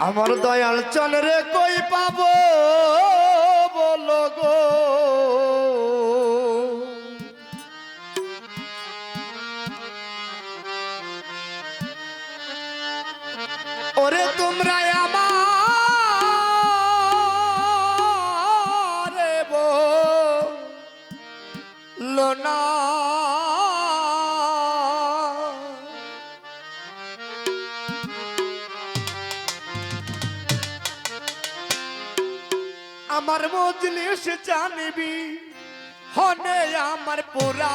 আমার দয়াল চল রে কই পাবো বলো গো? আমার মজলিস জানবি হনে আমার পুরা।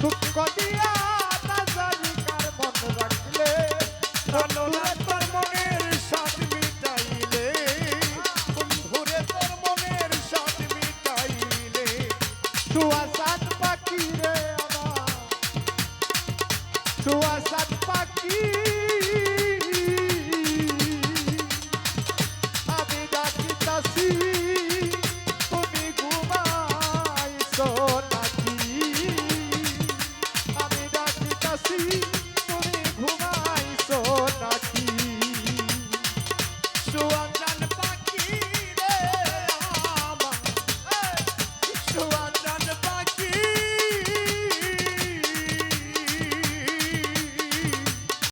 সুখ